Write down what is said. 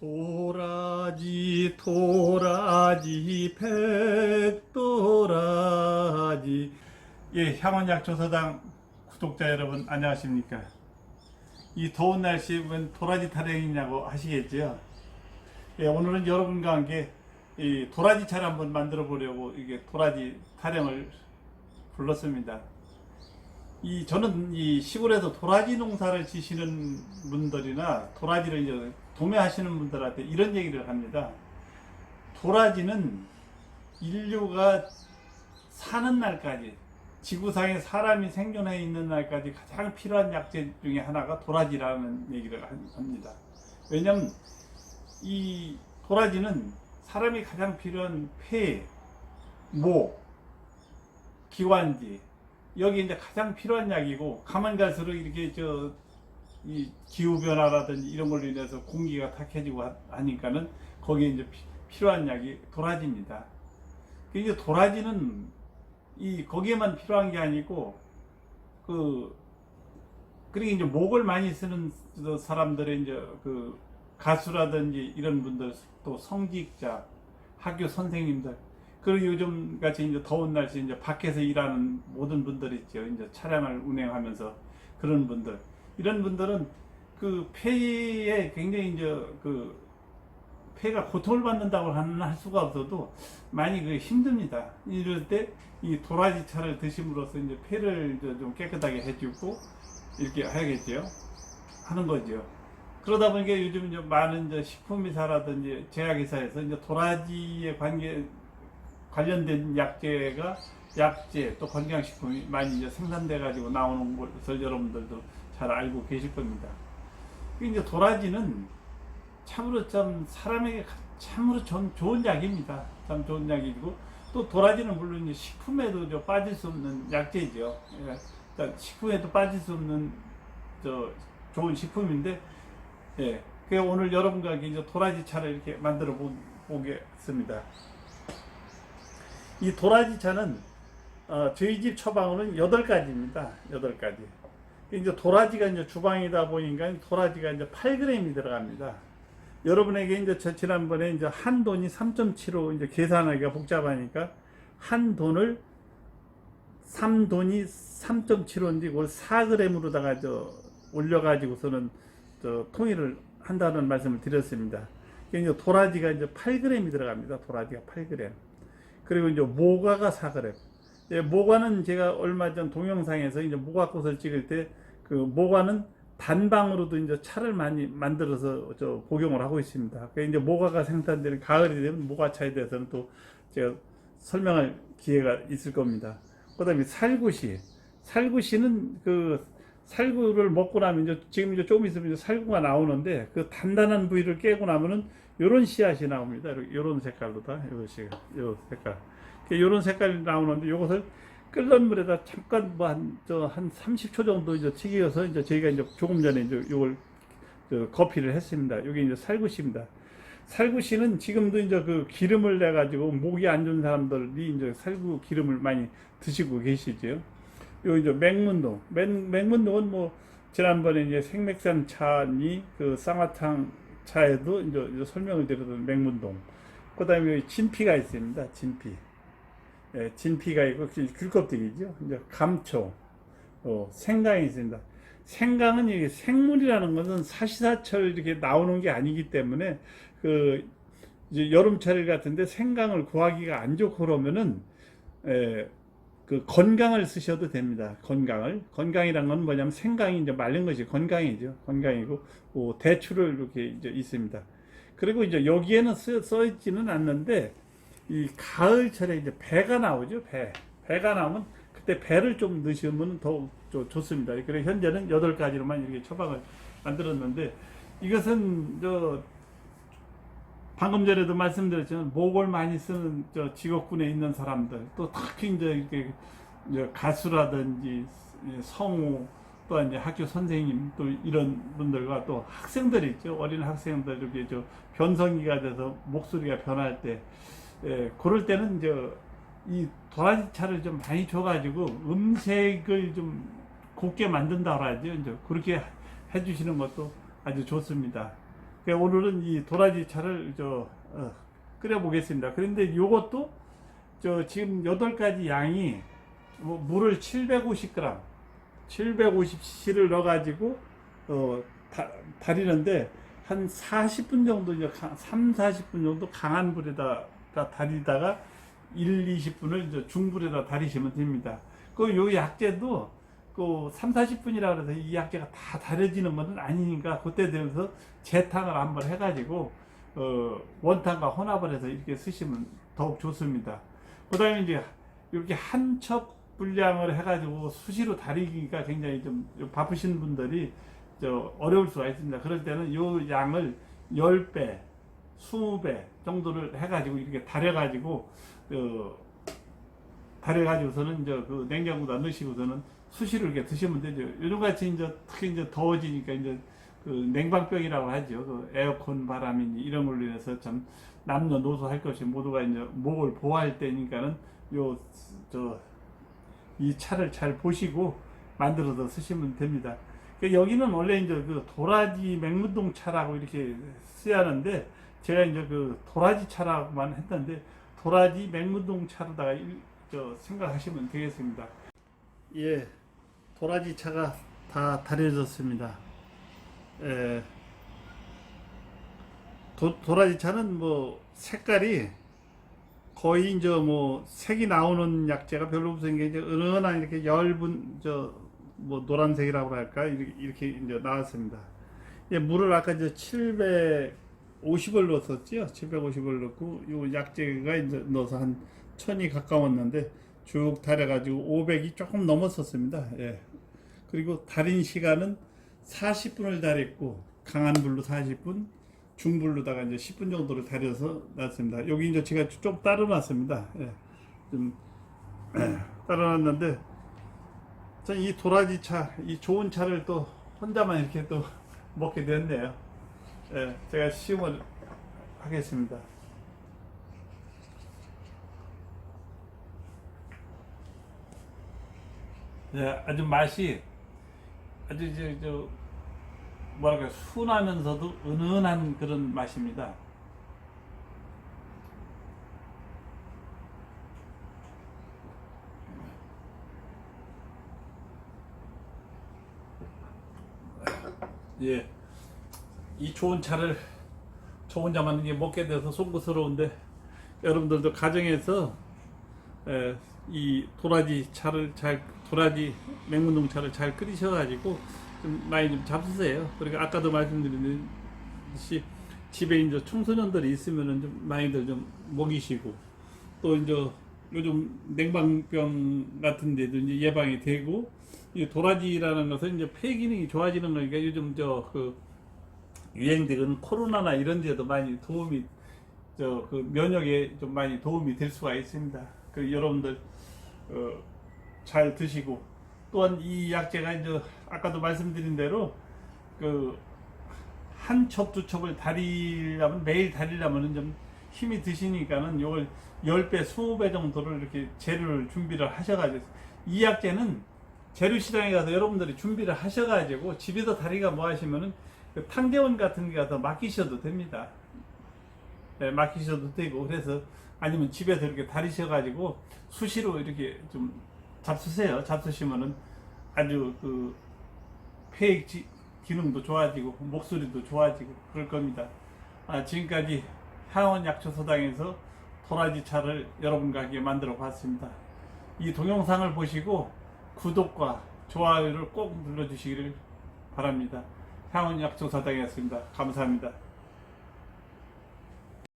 도라지 도라지 백도라지. 예 향원약초서당 구독자 여러분 안녕하십니까? 이 더운 날씨에 웬 도라지 타령이냐고 하시겠죠 예 오늘은 여러분과 함께 이 도라지 차를 한번 만들어 보려고 이게 도라지 타령을 불렀습니다. 이 저는 이 시골에서 도라지 농사를 지시는 분들이나 도라지를 도매하시는 분들한테 이런 얘기를 합니다. 도라지는 인류가 사는 날까지 지구상에 사람이 생존해 있는 날까지 가장 필요한 약재 중에 하나가 도라지라는 얘기를 한- 합니다. 왜냐하면 이 도라지는 사람이 가장 필요한 폐, 목, 기관지 여기 이제 가장 필요한 약이고 가만 갈수록 이렇게 저 이 기후 변화라든지 이런 걸로 인해서 공기가 탁해지고 하- 하니까는 거기에 이제 피- 필요한 약이 도라지입니다. 그 이제 도라지는 이 거기에만 필요한 게 아니고 그 그리고 이제 목을 많이 쓰는 저 사람들의 이제 그 가수라든지 이런 분들 또 성직자 학교 선생님들 그리고 요즘 같이 이제 더운 날씨 이제 밖에서 일하는 모든 분들 있죠. 이제 차량을 운행하면서 그런 분들 이런 분들은 그 폐에 굉장히 이제 그 폐가 고통을 받는다고 하는 할 수가 없어도 많이 그 힘듭니다. 이럴 때 이 도라지 차를 드심으로써 이제 폐를 이제 좀 깨끗하게 해주고 이렇게 해야겠죠. 하는 거죠. 그러다 보니까 요즘 이제 많은 이제 식품회사라든지 제약회사에서 이제 도라지에 관계 관련된 약재가 약재 또 건강식품이 많이 이제 생산돼 가지고 나오는 것을 여러분들도 잘 알고 계실 겁니다. 그 이제 도라지는 참으로 참 사람에게 가- 참으로 전 좋은 약입니다. 참 좋은 약이고 또 도라지는 물론 식품에도 저 빠질 수 없는 약재죠. 예. 식품에도 빠질 수 없는 저 좋은 식품인데 예. 그 오늘 여러분과 이제 도라지 차를 이렇게 만들어 보, 보겠습니다. 이 도라지 차는 어, 저희 집 처방으로는 8가지입니다. 8가지. 이제 도라지가 이제 주방이다 보니까 도라지가 이제 8g이 들어갑니다. 여러분에게 이제 저 지난번에 이제 한 돈이 3.75 이제 계산하기가 복잡하니까 한 돈을 3돈이 3.75인데 그걸 4g으로다가 저 올려가지고서는 저 통일을 한다는 말씀을 드렸습니다. 이제 도라지가 이제 8g이 들어갑니다. 도라지가 8g. 그리고 이제 모과가 4g. 예, 모과는 제가 얼마 전 동영상에서 이제 모과꽃을 찍을 때 그 모과는 단방으로도 이제 차를 많이 만들어서 저 복용을 하고 있습니다. 그 이제 모과가 생산되는 가을이 되면 모과차에 대해서는 또 제가 설명할 기회가 있을 겁니다. 그 다음에 살구시, 살구시는 그 살구를 먹고 나면 이제 지금 이제 조금 있으면 이제 살구가 나오는데 그 단단한 부위를 깨고 나면은 요런 씨앗이 나옵니다. 요런 색깔로 다. 요것이 요 색깔. 요런 색깔이 나오는데 이것을 끓는 물에다 잠깐 뭐 한저한 30초 정도 이제 튀겨서 이제 저희가 이제 조금 전에 이제 요걸 저 커피를 했습니다. 여기 이제 살구씨입니다. 살구씨는 지금도 이제 그 기름을 내 가지고 목이 안 좋은 사람들이 이제 살구 기름을 많이 드시고 계시죠. 요 이제 맹문동, 맹, 맹문동은 뭐 지난번에 이제 생맥산 차니 그 쌍화탕 차에도 이제, 설명을 드렸던 맹문동. 그다음에 진피가 있습니다. 진피. 예, 진피가 있고 귤- 귤껍데기죠. 이제 감초, 어, 생강이 있습니다. 생강은 이게 생물이라는 것은 사시사철 이렇게 나오는 게 아니기 때문에 그 여름철 같은데 생강을 구하기가 안 좋고 그러면은 에, 그 건강을 쓰셔도 됩니다. 건강을 건강이란 건 뭐냐면 생강이 이제 말린 것이 건강이죠. 건강이고 그 대추를 이렇게 이제 있습니다. 그리고 이제 여기에는 써, 써 있지는 않는데 이 가을철에 이제 배가 나오죠. 배 배가 나오면 그때 배를 좀 넣으시면 더욱 좀 좋습니다. 그래서 현재는 여덟 가지로만 이렇게 처방을 만들었는데 이것은 저 방금 전에도 말씀드렸지만 목을 많이 쓰는 저 직업군에 있는 사람들 또 특히 이제 이렇게 가수라든지 성우 또 이제 학교 선생님 또 이런 분들과 또 학생들 있죠 어린 학생들 이렇게 저 변성기가 돼서 목소리가 변할 때 예, 그럴 때는 이제 이 도라지 차를 좀 많이 줘가지고 음색을 좀 곱게 만든다 그러죠 이제 그렇게 해주시는 것도 아주 좋습니다. 그 오늘은 이 도라지 차를 저 어, 끓여 보겠습니다. 그런데 요것도 저 지금 8가지 양이 뭐 물을 750g, 750cc를 넣어 가지고 어 다, 다리는데 한 40분 정도 이제 3, 40분 정도 강한 불에다 다 다리다가 1, 20분을 이제 중불에다 다리시면 됩니다. 그 요 약재도 그 3, 40분이라 그래서 이 약재가 다 다려지는 것은 아니니까 그때 되면서 재탕을 한번 해가지고 어, 원탕과 혼합을 해서 이렇게 쓰시면 더욱 좋습니다. 그 다음에 이제 이렇게 한 첩 분량을 해가지고 수시로 다리기가 굉장히 좀 바쁘신 분들이 저 어려울 수가 있습니다. 그럴 때는 요 양을 10배, 20배 정도를 해가지고 이렇게 다려가지고 어, 다려가지고서는 이제 그 냉장고에다 넣으시고서는 수시로 이렇게 드시면 되죠. 요즘 같이 이제 특히 이제 더워지니까 이제 그 냉방병이라고 하죠. 그 에어컨 바람이 이런 걸로 인해서 참 남녀노소 할 것이 모두가 이제 목을 보호할 때니까는 요 저 이 차를 잘 보시고 만들어서 쓰시면 됩니다. 그 여기는 원래 이제 그 도라지 맹문동 차라고 이렇게 써야 하는데 제가 이제 그 도라지 차라고만 했는데 도라지 맹문동 차로다가 일- 저 생각하시면 되겠습니다. 예, 도라지 차가 다 다려졌습니다. 예, 도, 도라지 차는 뭐 색깔이 거의 이제 뭐 색이 나오는 약재가 별로 없은 게 이제 은은한 이렇게 엷은 저 뭐 노란색이라고 할까 이렇게, 이렇게 이제 나왔습니다. 예, 물을 아까 이제 750을 넣었었죠. 750을 넣고 요 약재가 이제 넣어서 한 천이 가까웠는데 쭉 달여가지고 500이 조금 넘었었습니다. 예. 그리고 달인 시간은 40분을 달였고 강한 불로 40분, 중불로다가 이제 10분 정도를 달여서 놨습니다. 여기 이제 제가 좀 따라놨습니다. 예. 좀 따라놨는데 전 이 도라지 차, 이 좋은 차를 또 혼자만 이렇게 또 먹게 됐네요. 예, 제가 시음을 하겠습니다. 예, 아주 맛이 아주 이제 저 뭐랄까 순하면서도 은은한 그런 맛입니다. 예, 이 좋은 차를 저 혼자만 이제 먹게 돼서 송구스러운데 여러분들도 가정에서 에, 이 도라지 차를 잘 도라지 맹문동 차를 잘 끓이셔가지고 좀 많이 좀 잡수세요. 그리고 아까도 말씀드렸듯이 집에 이제 청소년들이 있으면은 좀 많이들 좀 먹이시고 또 이제 요즘 냉방병 같은 데도 이제 예방이 되고 이 도라지라는 것은 이제 폐 기능이 좋아지는 거니까 요즘 저그 유행되는 코로나나 이런 데도 많이 도움이 저 그 면역에 좀 많이 도움이 될 수가 있습니다. 그 여러분들 어, 잘 드시고 또한 이 약재가 이제 아까도 말씀드린 대로 그 한 첩 두 첩을 다리려면 매일 다리려면은 좀 힘이 드시니까는 요걸 10배, 20배 정도를 이렇게 재료를 준비를 하셔가지고 이 약재는 재료 시장에 가서 여러분들이 준비를 하셔가지고 집에서 다리가 뭐 하시면은 그 탕제원 같은 데 가서 맡기셔도 됩니다. 네, 맡기셔도 되고 그래서 아니면 집에서 이렇게 다리셔가지고 수시로 이렇게 좀 잡수세요. 잡수시면은 아주 그폐 기능도 좋아지고 목소리도 좋아지고 그럴 겁니다. 아, 지금까지 하원 약초소당에서 도라지 차를 여러분과 함께 만들어 봤습니다. 이 동영상을 보시고 구독과 좋아요를 꼭 눌러주시기를 바랍니다. 향원 약초사당이었습니다. 감사합니다.